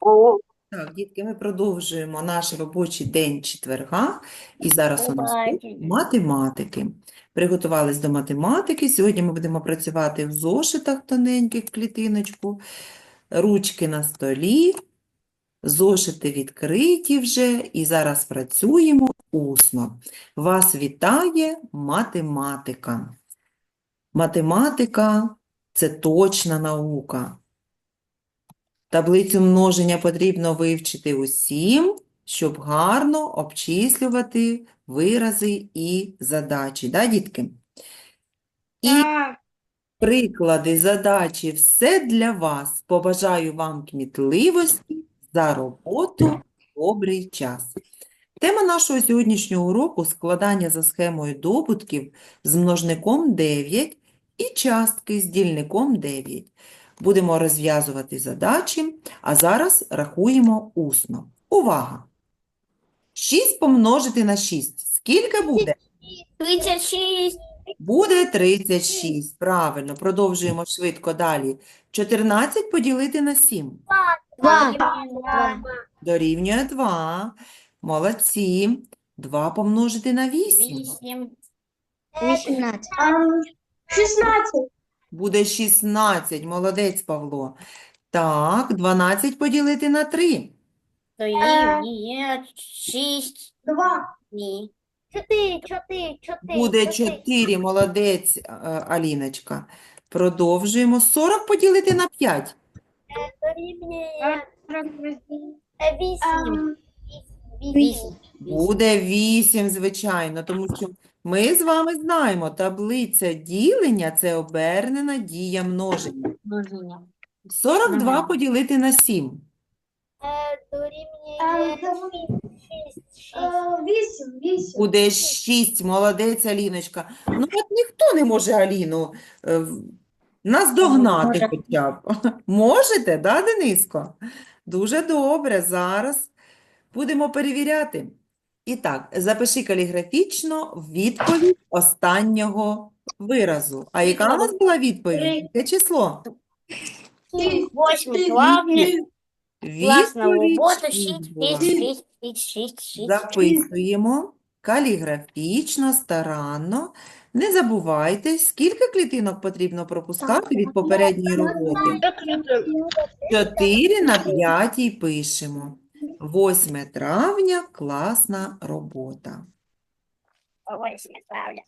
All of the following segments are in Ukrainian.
О. Так, дітки, ми продовжуємо наш робочий день четверга. І зараз у нас математики. Приготувались до математики. Сьогодні ми будемо працювати в зошитах тоненьких в клітиночку. Ручки на столі, зошити відкриті вже. І зараз працюємо усно. Вас вітає математика. Математика – це точна наука. Таблицю множення потрібно вивчити усім, щоб гарно обчислювати вирази і задачі. Да, дітки? І приклади задачі все для вас. Побажаю вам кмітливості за роботу добрий час. Тема нашого сьогоднішнього уроку – складання за схемою добутків з множником 9 і частки з дільником 9. Будемо розв'язувати задачі, а зараз рахуємо усно. Увага! 6 помножити на 6. Скільки буде? 36. Буде 36. Правильно, продовжуємо швидко далі. 14 поділити на 7. Два. Дорівнює 2. Молодці. 2 помножити на 8. Вісім. 18. 16. Буде 16. Молодець, Павло. Так, 12 поділити на 3. Дорівнює шість. Два. Ні. Чотири, чотири, чотири. Буде 4. Молодець, е, Аліночка. Продовжуємо. 40 поділити на 5. Дорівнює Вісім. Вісім. Буде 8, звичайно, тому що ми з вами знаємо, таблиця ділення – це обернена дія множення. Множення. 42 Ага. поділити на 7. Дорівнює шість. Шість. Вісім. Вісім. Буде 6. Молодець, Аліночка. Ну, от ніхто не може Аліну е, в- наздогнати Може. хоча б. Можете, да, Дениско? Дуже добре. Зараз будемо перевіряти. І так, запиши каліграфічно відповідь останнього виразу. А яка у нас була відповідь? Яке число? Восьмий. Главне. Класна робота. шість Шість, була. шість, шість, шість, шість, шість. Записуємо каліграфічно, старанно. Не забувайте, скільки клітинок потрібно пропускати від попередньої роботи. 4 на 5 пишемо. 8 травня – класна робота. Восьмий, правда.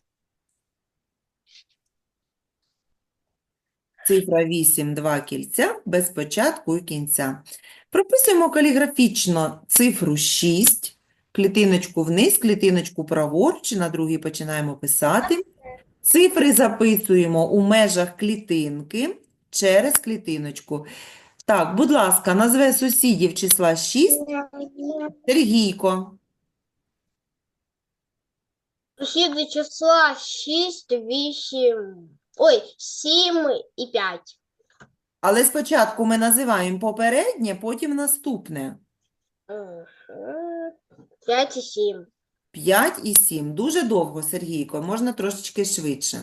Цифра 8 – два кільця, без початку і кінця. Прописуємо каліграфічно цифру 6, клітиночку вниз, клітиночку праворуч, на другій починаємо писати. Цифри записуємо у межах клітинки через клітиночку. Так, будь ласка, назве сусідів числа 6 Сергійко. Сусіди числа 6, 8, ой, 7 і 5. Але спочатку ми називаємо попереднє, потім наступне. 5 і 7. 5 і 7. Дуже довго, Сергійко, можна трошечки швидше.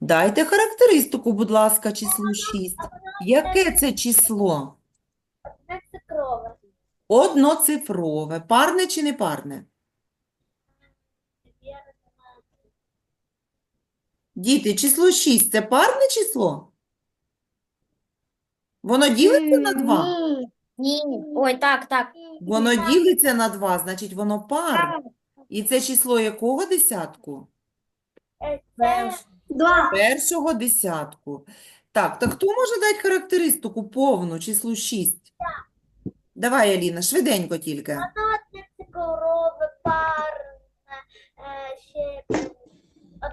Дайте характеристику, будь ласка, числу 6. Яке це число? Крова. Одноцифрове. Парне чи не парне? Діти, число 6 – це парне число? Воно ділиться на 2? Ні. Ой, так, так. Воно ділиться на 2, значить воно парне. І це число якого десятку? Перший. Два. Першого десятку. Так, то хто може дати характеристику повну числу 6? Давай, Аліна, швиденько тільки. Це корова, парне, ще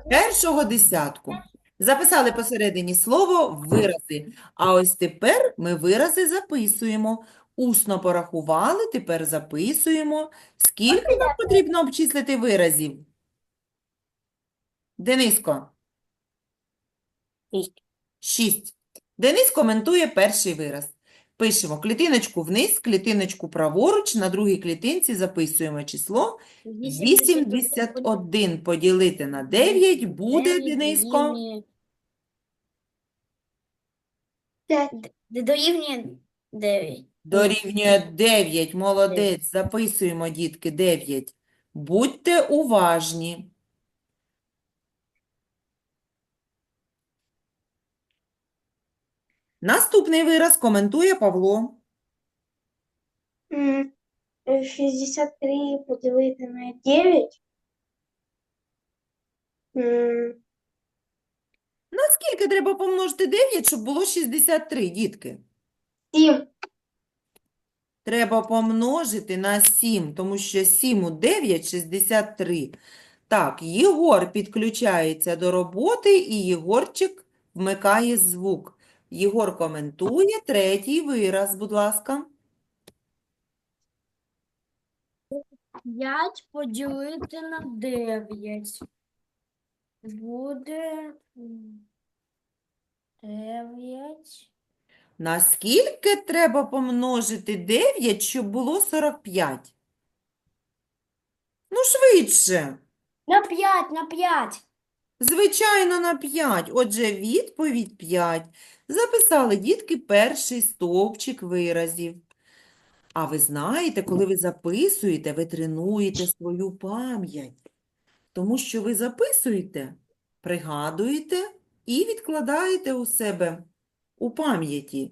Першого десятку. Записали посередині слово вирази. А ось тепер ми вирази записуємо. Усно порахували, тепер записуємо. Скільки нам потрібно обчислити виразів? Дениско? Шість. Шість. Денис коментує перший вираз. Пишемо клітиночку вниз, клітиночку праворуч, на другій клітинці записуємо число 81 поділити на 9 буде, Дениско, дорівнює Дорівнює 9. Дорівнює 9. Молодець. Записуємо, дітки, 9. Будьте уважні. Наступний вираз коментує Павло. М, е, 63 поділити на 9. Наскільки треба помножити 9, щоб було 63, дітки? 7. Треба помножити на 7, тому що 7 у 9 – 63. Так, Єгор підключається до роботи, і Єгорчик вмикає звук. Єгор коментує третій вираз, будь ласка. 5 поділити на 9. Буде 9. Наскільки треба помножити 9, щоб було 45? Ну, швидше. На 5, на 5. Звичайно, на 5. Отже, відповідь 5. Записали дітки перший стовпчик виразів. А ви знаєте, коли ви записуєте, ви тренуєте свою пам'ять. Тому що ви записуєте, пригадуєте і відкладаєте у себе у пам'яті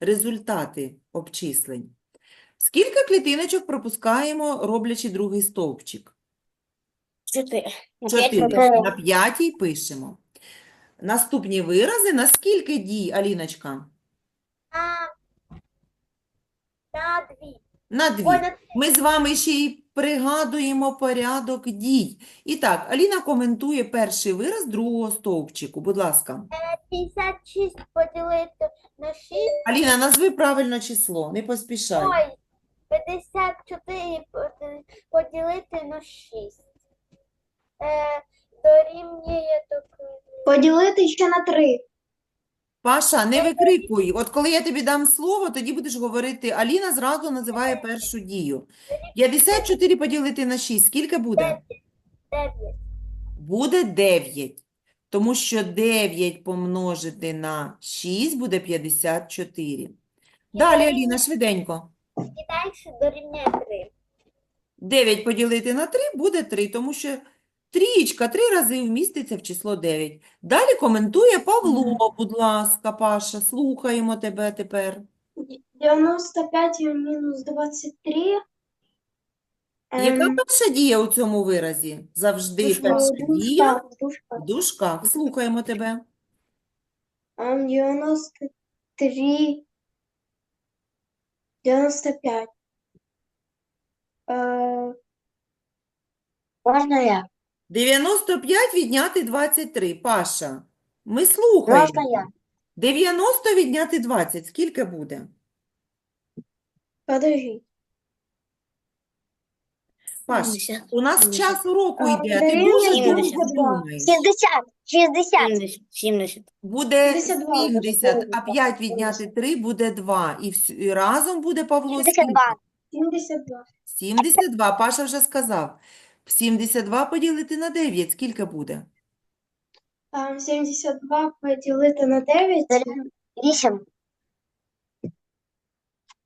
результати обчислень. Скільки клітиночок пропускаємо, роблячи другий стовпчик? 4. На 4. 5 На п'ятій пишемо. Наступні вирази. На скільки дій, Аліночка? На, 2. На дві. Ми з вами ще й пригадуємо порядок дій. І так, Аліна коментує перший вираз другого стовпчику. Будь ласка. 56 поділити на 6. Аліна, назви правильно число, не поспішай. Ой, 54 поділити на 6. Е, дорівнює так. Поділити ще на три. Паша, не викрикуй. От коли я тобі дам слово, тоді будеш говорити. Аліна зразу називає першу дію. 54 поділити на 6. Скільки буде? 9. Буде 9. Тому що 9 помножити на 6 буде 54. Далі, Аліна, швиденько. І далі дорівнює 3. 9 поділити на 3 буде 3, тому що трієчка 3 рази вміститься в число 9. Далі коментує Павло, будь ласка, Паша, слухаємо тебе тепер. 95 мінус 23. Яка Ем, перша дія у цьому виразі? Завжди дужка, перша дія дужка, дужка. в дужках. Слухаємо тебе. Ем, 93. 95. Е, Можна я? 95 відняти 23. Паша, ми слухаємо. я? 90 відняти 20. Скільки буде? подожди. Паш, у нас час уроку йде, а ти дуже довго 72. думаєш. 60. 60. 70. 70. Буде 72, 70, а 5 72. відняти 3 буде 2. І, вс- і разом буде, Павло, 72. скільки? 72. 72. Паша вже сказав. 72 поділити на 9. Скільки буде? Ем, 72 поділити на 9. 8.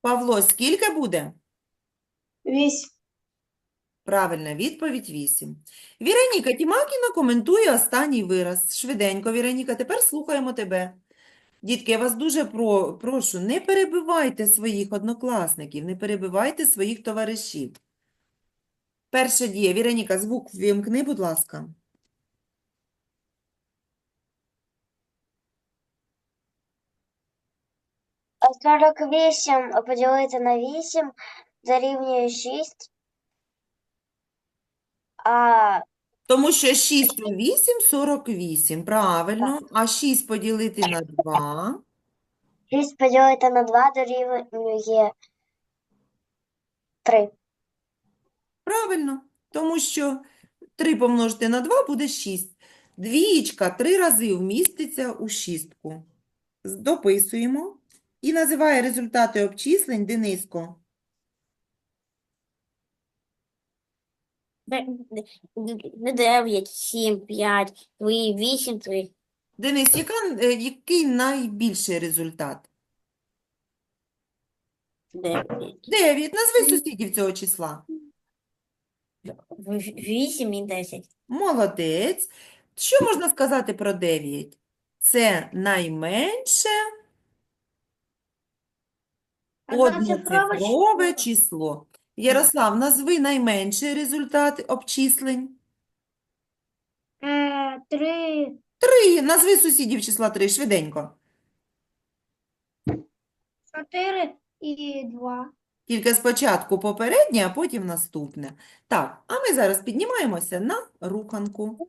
Павло, скільки буде? 8. Правильна відповідь 8. Віроніка Тімакіна коментує останній вираз. Швиденько, Віроніка, тепер слухаємо тебе. Дітки, я вас дуже про, прошу, не перебивайте своїх однокласників, не перебивайте своїх товаришів. Перша дія. Віроніка, звук ввімкни, будь ласка. А 48 поділити на 8 дорівнює 6. А Тому що 6 у 8 – 48. Правильно. А 6 поділити на 2 6 поділити на 2 дорівнює 3. Правильно, тому що 3 помножити на 2 буде 6. Двієчка 3 рази вміститься у шістку. Дописуємо. І називає результати обчислень Дениско. Не 9, 7, 5, 3, 8, 3. Денис, яка, е, який найбільший результат? Дев'ять. 9. Назви сусідів цього числа. Вісім і десять. Молодець. Що можна сказати про 9? Це найменше одноцифрове число. Ярослав, назви найменший результат обчислень. Е, Три. 3. Назви сусідів числа 3 швиденько. Чотири і два. Тільки спочатку попереднє, а потім наступне. Так, а ми зараз піднімаємося на руханку.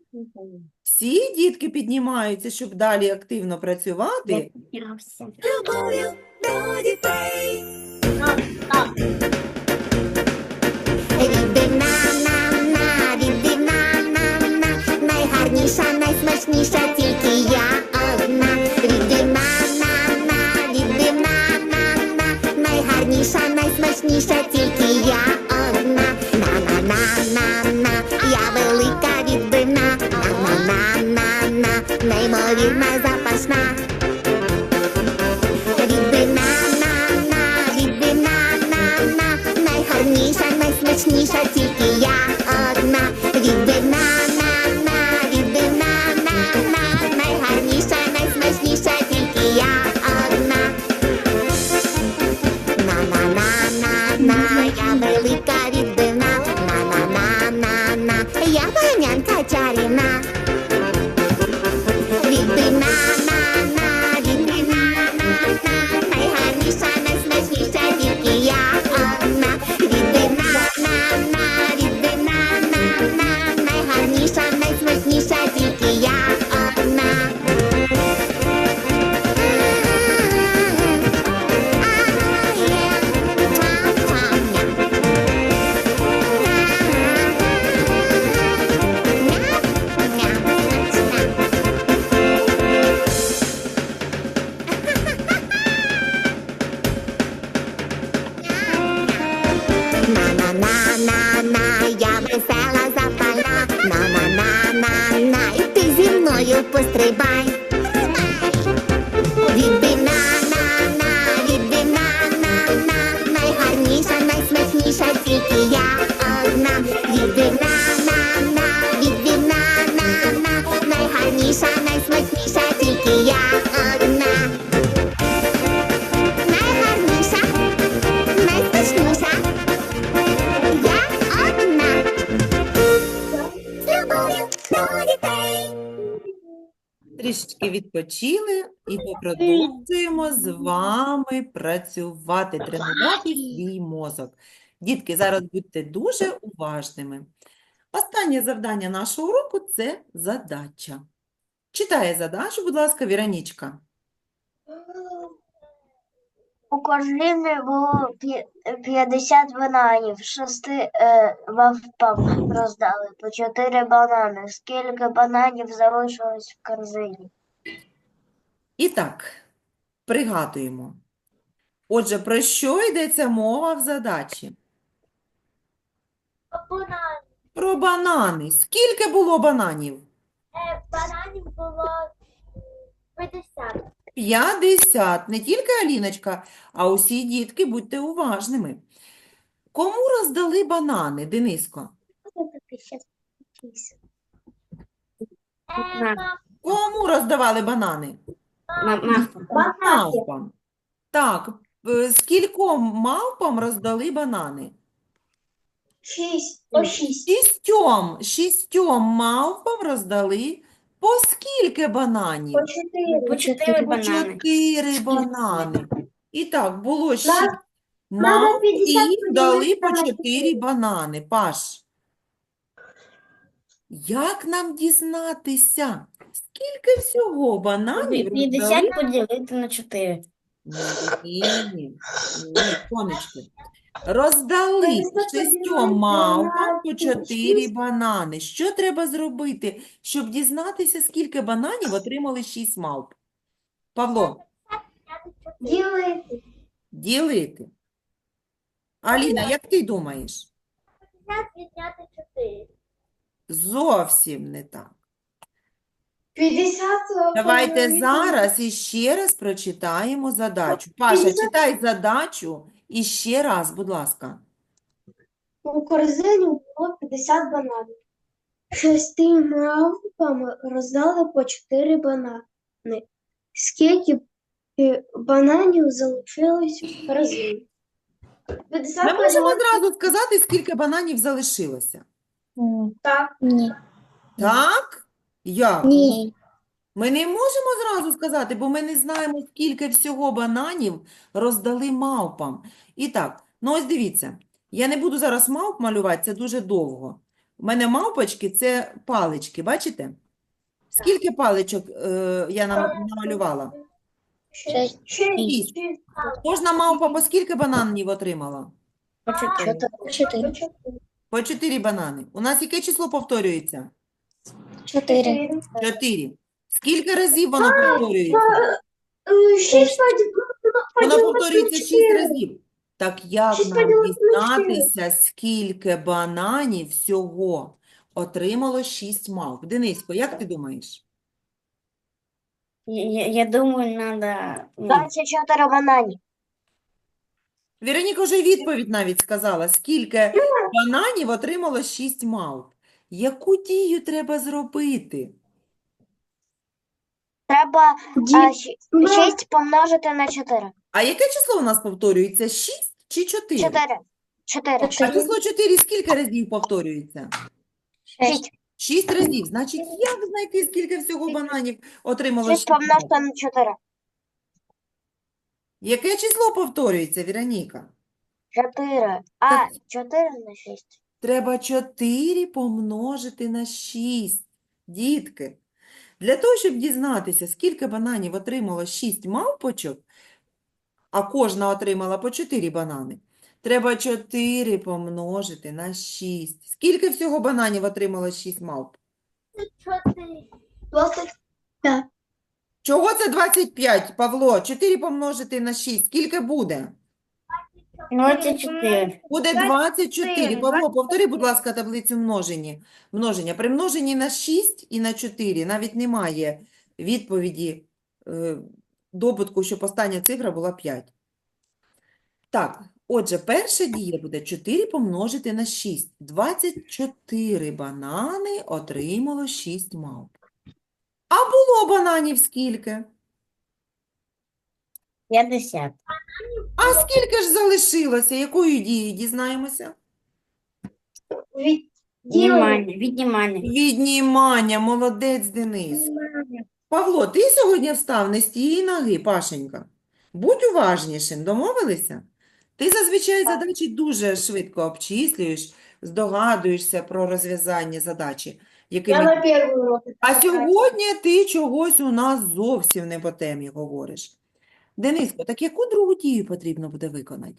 Всі дітки піднімаються, щоб далі активно працювати. Піднявся. Рідина-на-на, рідина-на-на, найгарніша, найсмачніша, відпочили і продовжуємо з вами працювати, тренувати свій мозок. Дітки, зараз будьте дуже уважними. Останнє завдання нашого уроку – це задача. Читає задачу, будь ласка, Віронічка. У корзині було п'я- 50 бананів, шести е, мавпам роздали по 4 банани. Скільки бананів залишилось в корзині? І так, пригадуємо. Отже, про що йдеться мова в задачі? Про банани. Скільки було бананів? Бананів було 50. 50. Не тільки Аліночка, а усі дітки, будьте уважними. Кому роздали банани, Дениско? Кому роздавали банани? Мавпа. Мавпам. Так, е, скільком мавпам роздали банани? Шість. По шість. Шістьом, шістьом мавпам роздали по скільки бананів? По чотири. По чотири По банани. чотири банани. І так, було шість мавп, 50 і дали по на чотири банани. Паш, як нам дізнатися, скільки всього бананів роздали? 50 поділити на 4. Ні, ні, сонечки. Роздали Перестати шістьом мавпам по чотири банани. Що треба зробити, щоб дізнатися, скільки бананів отримали шість мавп? Павло, Ділити. ділити. Аліна, як ти думаєш? 50 відняти 4. Зовсім не так. 50. Давайте зараз іще раз прочитаємо задачу. Паша, 50. читай задачу І ще раз, будь ласка. У корзині було 50 бананів. Шести мавпам роздали по 4 банани. Скільки е, бананів залишилось в корзині? 50 Ми можемо бананів. зразу сказати, скільки бананів залишилося. Так. Ні. Так? Як? Ні. Ми не можемо зразу сказати, бо ми не знаємо, скільки всього бананів роздали мавпам. І так, ну ось дивіться, я не буду зараз мавп малювати, це дуже довго. У мене мавпочки – це палички, бачите? Скільки паличок е, я нам намалювала? Шість. Шість. Кожна мавпа по скільки бананів отримала? Чотири. Чотири. По 4 банани. У нас яке число повторюється? Чотири. 4. Скільки разів воно повторюється? Е, Шість Воно повторюється 6 разів. Так як Шість нам поділити на чотири. дізнатися, скільки бананів всього отримало 6 мавп? Денисько, як ти думаєш? Я, я- я думаю, надо... ну, 24 бананів. Вероніка вже відповідь навіть сказала, скільки бананів отримало 6 мавп. Яку дію треба зробити? Треба Ді- 6 помножити на 4. А яке число у нас повторюється? 6 чи 4? 4. 4. А число 4 скільки разів повторюється? 6. 6 разів. Значить, як знайти, скільки всього бананів отримало 6 6 мавп? помножити на 4. Яке число повторюється, Віроніка? 4. А, Так. 4 на 6. Треба 4 помножити на 6. Дітки, для того, щоб дізнатися, скільки бананів отримало 6 мавпочок, а кожна отримала по 4 банани, треба 4 помножити на 6. Скільки всього бананів отримало 6 мавп? Двадцять п'ять. Чого це 25, Павло? 4 помножити на 6. Скільки буде? 24. Буде 24. Павло, повтори, будь ласка, таблицю множення. множення. При множенні на 6 і на 4 навіть немає відповіді е, добутку, щоб остання цифра була 5. Так, отже, перша дія буде 4 помножити на 6. 24 банани отримало 6 мавп. А було бананів скільки? 50. А скільки ж залишилося? Якою дією дізнаємося? Від- Віднімання. Віднімання. Віднімання, молодець Денис. Павло, ти сьогодні встав не з тієї ноги, Пашенька. Будь уважнішим, домовилися? Ти зазвичай задачі дуже швидко обчислюєш, здогадуєшся про розв'язання задачі, якими... Я на першому уроці. А сьогодні ти чогось у нас зовсім не по темі говориш. Дениско, так яку другу дію потрібно буде виконати?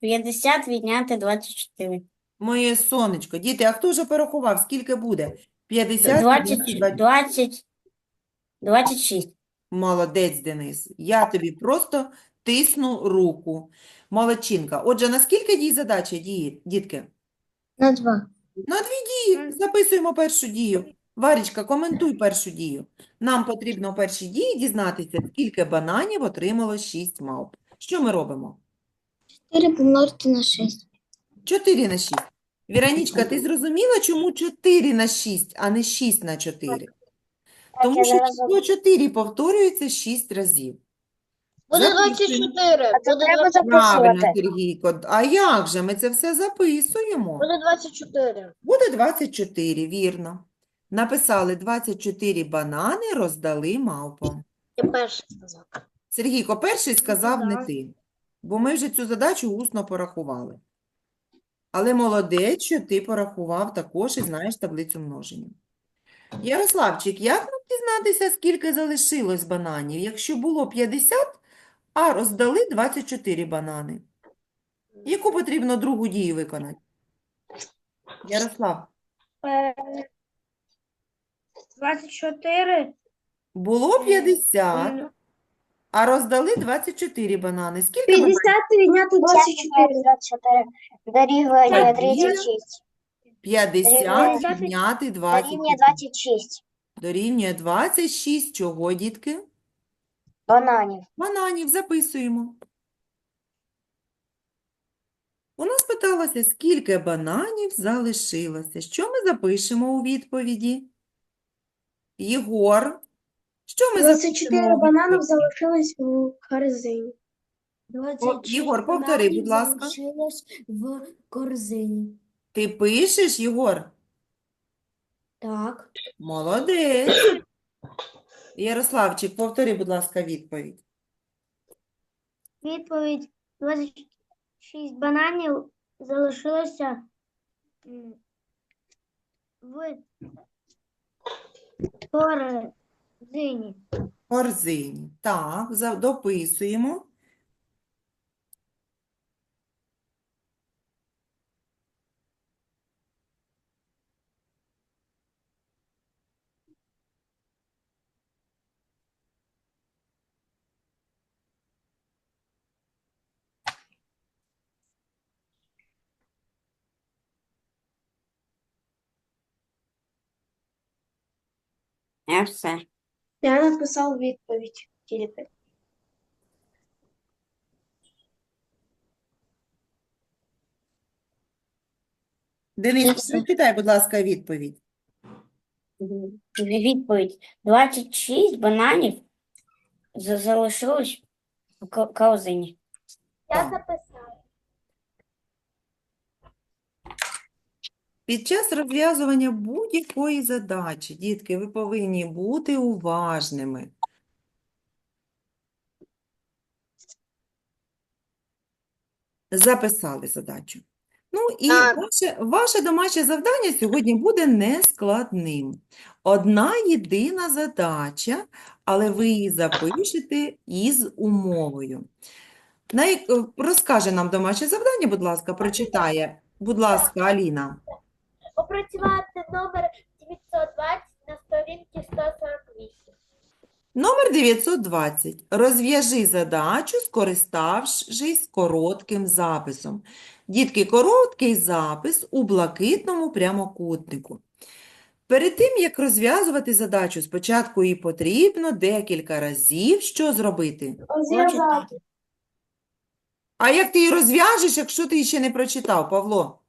50 відняти 24. Моє сонечко, діти, а хто вже порахував, скільки буде? 50 20, відняти 20. 20, 26. Молодець, Денис. Я тобі просто тисну руку. Молодчинка. Отже, на скільки дій задача, дії, дітки? На 2. На дві дії. Записуємо першу дію. Варічка, коментуй першу дію. Нам потрібно в першій дії дізнатися, скільки бананів отримало 6 мавп. Що ми робимо? 4 помножити на 6. 4 на 6. Віронічка, ти зрозуміла, чому 4 на 6, а не 6 на 4? Тому що число 4 повторюється 6 разів. Буде 24. А це Буде треба Правильно, записувати. Сергійко. А як же? Ми це все записуємо. Буде 24. Буде 24, вірно. Написали 24 банани, роздали мавпам. Я перший сказав. Сергійко, перший сказав не ти, бо ми вже цю задачу усно порахували. Але молодець, що ти порахував також і знаєш таблицю множення. Ярославчик, як нам дізнатися, скільки залишилось бананів, якщо було 50, а роздали 24 банани? Яку потрібно другу дію виконати? Ярослав, 24. було 50, а роздали 24 банани. Скільки 50 бананів? відняти 24. 24 дорівнює Дорівнює 36. 50 Дорівнює відняти Дорівнює 24. 26 Дорівнює 26. Чого, дітки? Бананів. Бананів записуємо. У нас питалося, скільки бананів залишилося. Що ми запишемо у відповіді? Єгор, що ми 24 запишемо у бананів залишились в корзині. Єгор, повтори, будь ласка. залишилось в корзині. Ти пишеш, Єгор? Так. Молодець. Ярославчик, повтори, будь ласка, відповідь. Відповідь 26 бананів залишилося м, в корзині. Корзині. Так, за- дописуємо. Я все. Я написав відповідь тільки. Денис, прочитай, будь ласка, відповідь. Відповідь. 26 бананів за- залишилось в корзині. Я записала. Під час розв'язування будь-якої задачі, дітки, ви повинні бути уважними. Записали задачу. Ну і Так. ваше, ваше домашнє завдання сьогодні буде нескладним. Одна єдина задача, але ви її запишете із умовою. Най... Розкаже нам домашнє завдання, будь ласка, прочитає. Будь ласка, Аліна. Опрацювати номер 920 на сторінці 148. Номер 920. Розв'яжи задачу, скориставшись коротким записом. Дітки, короткий запис у блакитному прямокутнику. Перед тим, як розв'язувати задачу, спочатку її потрібно декілька разів що зробити? Розв'язати. А як ти її розв'яжеш, якщо ти її ще не прочитав, Павло?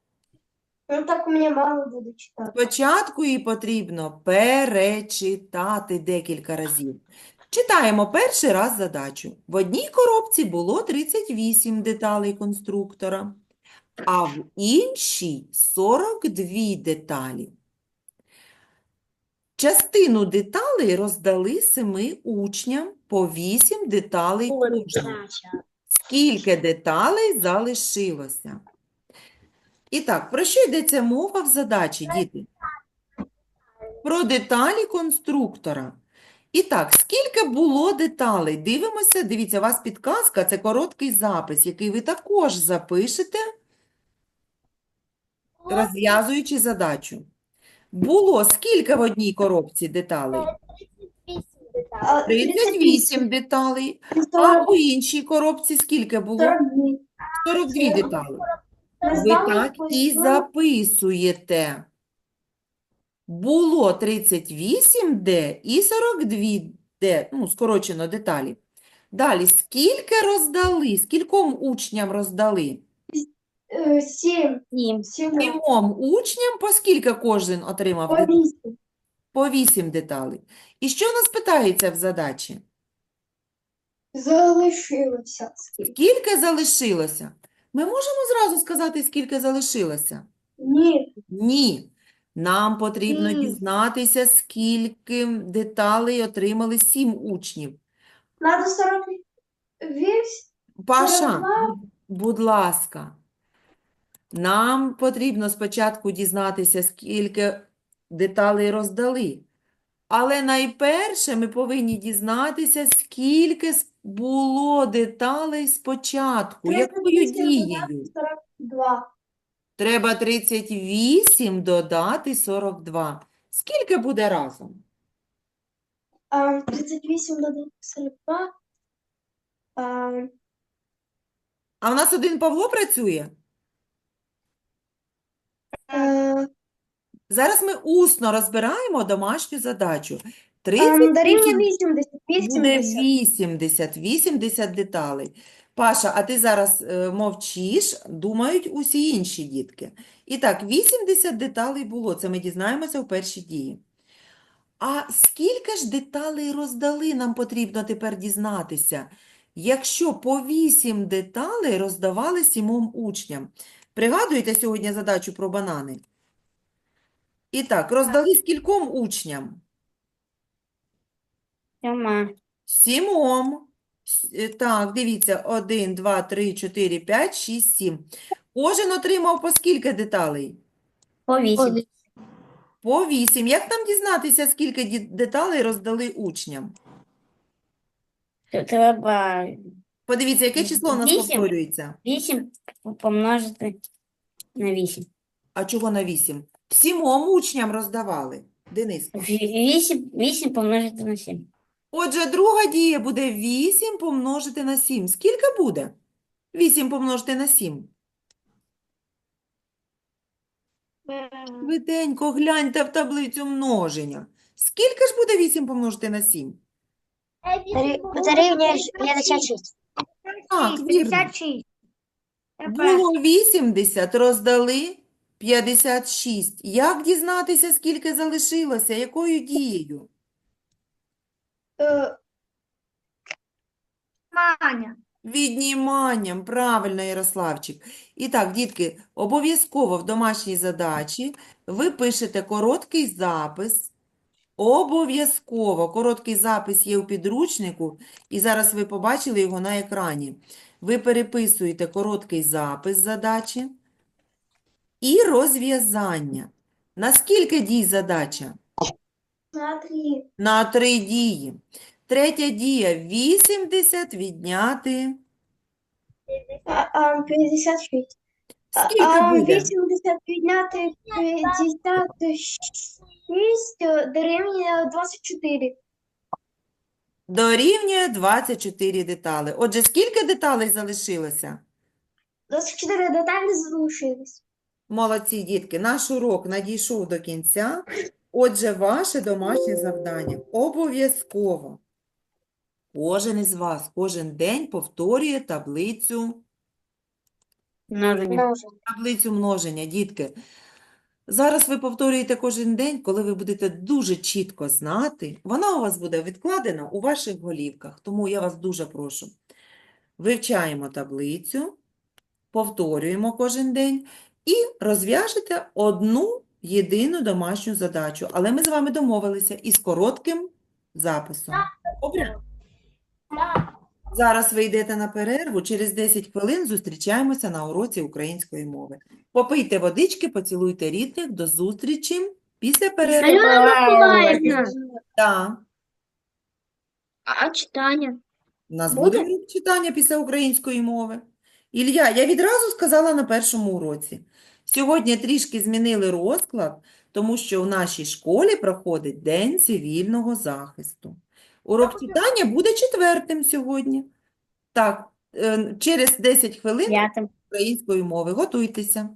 Ну так у мене мало буде читати. Спочатку її потрібно перечитати декілька разів. Читаємо перший раз задачу. В одній коробці було 38 деталей конструктора, а в іншій 42 деталі. Частину деталей роздали семи учням по 8 деталей кожному. Скільки деталей залишилося? І так, про що йдеться мова в задачі, діти? Про деталі конструктора. І так, скільки було деталей? Дивимося, дивіться, у вас підказка, це короткий запис, який ви також запишете, розв'язуючи задачу. Було скільки в одній коробці деталей? 38 деталей. А, 38 деталей. А у іншій коробці скільки було? 42. 42 деталі. Ви так і записуєте. Було 38D і 42D, ну, скорочено деталі. Далі, скільки роздали? Скільком учням роздали? Е, Сім. Сім. Сім. Сімом учням, по скільки кожен отримав? По вісім. По 8 деталей. І що у нас питається в задачі? Залишилося. скільки? Скільки залишилося? Ми можемо зразу сказати, скільки залишилося? Ні. Ні. Нам потрібно Ні. дізнатися, скільки деталей отримали сім учнів. Надо 48. Паша, 42. будь- будь ласка, нам потрібно спочатку дізнатися, скільки деталей роздали. Але найперше ми повинні дізнатися, скільки було деталей спочатку, якою дією. додати 42. Треба 38 додати 42. Скільки буде разом? А, 38 додати 42. А, А в нас один Павло працює? е, Зараз ми усно розбираємо домашню задачу. а, 38 дорівнює 80. буде 80. 80, 80 деталей. Паша, а ти зараз е, мовчиш, думають усі інші дітки. І так, 80 деталей було, це ми дізнаємося в першій дії. А скільки ж деталей роздали, нам потрібно тепер дізнатися, якщо по 8 деталей роздавали сімом учням. Пригадуєте сьогодні задачу про банани? І так, роздали скільком учням? Сьома. Сімом. С- е, Так, дивіться, 1, 2, 3, 4, 5, 6, 7. Кожен отримав по скільки деталей? По вісім. По 8. Як нам дізнатися, скільки ді- деталей роздали учням? Т- Треба Подивіться, яке число у нас Вісім. повторюється? вісім помножити на вісім. А чого на 8? Сімом учням роздавали. Дениско. Вісім, вісім помножити на сім. Отже, друга дія буде 8 помножити на 7. Скільки буде? 8 помножити на 7. Швиденько гляньте в таблицю множення. Скільки ж буде 8 помножити на 7? Дорівнює 56. Так, вірно. Було 80, роздали 56. Як дізнатися, скільки залишилося? Якою дією? Е, Маня. Відніманням, правильно, Ярославчик. І так, дітки, обов'язково в домашній задачі ви пишете короткий запис. Обов'язково короткий запис є у підручнику, і зараз ви побачили його на екрані. Ви переписуєте короткий запис задачі і розв'язання. На скільки дій задача? Смотри. На три дії. Третя дія 80 відняти. А, а, 56. А, Скільки буде? 80 підняти 56 дорівнює 24. Дорівнює 24 деталі. Отже, скільки деталей залишилося? 24 деталі залишились. Молодці, дітки, наш урок надійшов до кінця. Отже, ваше домашнє завдання обов'язково. Кожен із вас кожен день повторює таблицю, Множення. Множення. таблицю множення. Дітки, зараз ви повторюєте кожен день, коли ви будете дуже чітко знати. Вона у вас буде відкладена у ваших голівках. Тому я вас дуже прошу. Вивчаємо таблицю, повторюємо кожен день і розв'яжете одну єдину домашню задачу. Але ми з вами домовилися із коротким записом. Добре? Зараз ви йдете на перерву, через 10 хвилин зустрічаємося на уроці української мови. Попийте водички, поцілуйте рідних, до зустрічі після перерви. Миколаївна. Так. А читання? У нас буде урок читання після української мови. Ілля, я відразу сказала на першому уроці. Сьогодні трішки змінили розклад, тому що в нашій школі проходить День цивільного захисту. Урок читання буде четвертим сьогодні. Так, е, через 10 хвилин П'ятим. української мови. Готуйтеся.